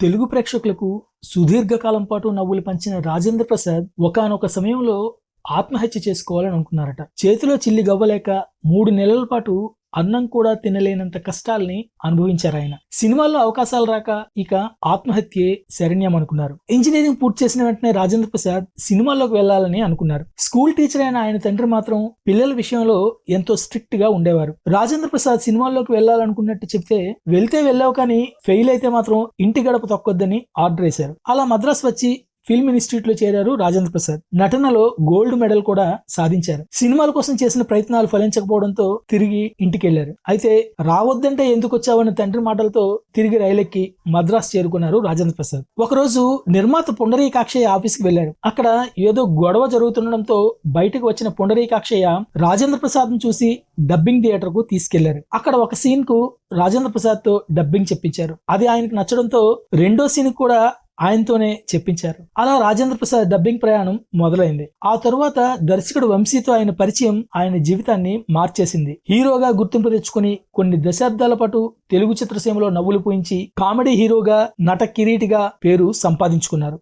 తెలుగు ప్రేక్షకులకు సుదీర్ఘకాలం పాటు నవ్వులు పంచిన రాజేంద్ర ప్రసాద్ ఒకానొక సమయంలో ఆత్మహత్య చేసుకోవాలని అనుకున్నారట. చేతిలో చిల్లి గవ్వలేక మూడు నెలల పాటు అన్నం కూడా తినలేనంత కష్టాల్ని అనుభవించారు ఆయన. సినిమాల్లో అవకాశాలు రాక ఇక ఆత్మహత్యే శరణ్యం అనుకున్నారు. ఇంజనీరింగ్ పూర్తి చేసిన వెంటనే రాజేంద్ర ప్రసాద్ సినిమాల్లోకి వెళ్ళాలని అనుకున్నారు. స్కూల్ టీచర్ అయిన ఆయన తండ్రి మాత్రం పిల్లల విషయంలో ఎంతో స్ట్రిక్ట్గా ఉండేవారు. రాజేంద్ర ప్రసాద్ సినిమాల్లోకి వెళ్ళాలనుకున్నట్టు చెప్తే వెళ్తే వెళ్ళావు కానీ ఫెయిల్ అయితే మాత్రం ఇంటి గడప తొక్కొద్దని ఆర్డర్ వేశారు. అలా మద్రాస్ వచ్చి ఫిల్మ్ ఇన్స్టిట్యూట్లో చేరారు రాజేంద్ర ప్రసాద్. నటనలో గోల్డ్ మెడల్ కూడా సాధించారు. సినిమాల కోసం చేసిన ప్రయత్నాలు ఫలించకపోవడంతో తిరిగి ఇంటికి వెళ్ళారు అయితే రావద్దంటే ఎందుకు వచ్చావన్న తండ్రి మాటలతో తిరిగి రైలెక్కి మద్రాస్ చేరుకున్నారు రాజేంద్ర ప్రసాద్. ఒకరోజు నిర్మాత పుండరీకాక్షయ్య ఆఫీస్కి వెళ్ళారు అక్కడ ఏదో గొడవ జరుగుతుండడంతో బయటకు వచ్చిన పుండరీకాక్షయ్య రాజేంద్ర ప్రసాద్ను చూసి డబ్బింగ్ థియేటర్కు తీసుకెళ్ళారు. అక్కడ ఒక సీన్కు రాజేంద్ర ప్రసాద్తో డబ్బింగ్ చెప్పించారు. అది ఆయనకు నచ్చడంతో రెండో సీన్ కూడా ఆయనతోనే చెప్పించారు. అలా రాజేంద్ర ప్రసాద్ డబ్బింగ్ ప్రయాణం మొదలైంది. ఆ తరువాత దర్శకుడు వంశీతో ఆయన పరిచయం ఆయన జీవితాన్ని మార్చేసింది. హీరోగా గుర్తింపు తెచ్చుకుని కొన్ని దశాబ్దాల పాటు తెలుగు చిత్రసీమలో నవ్వులు పూయించి కామెడీ హీరోగా నట కిరీటిగా పేరు సంపాదించుకున్నారు.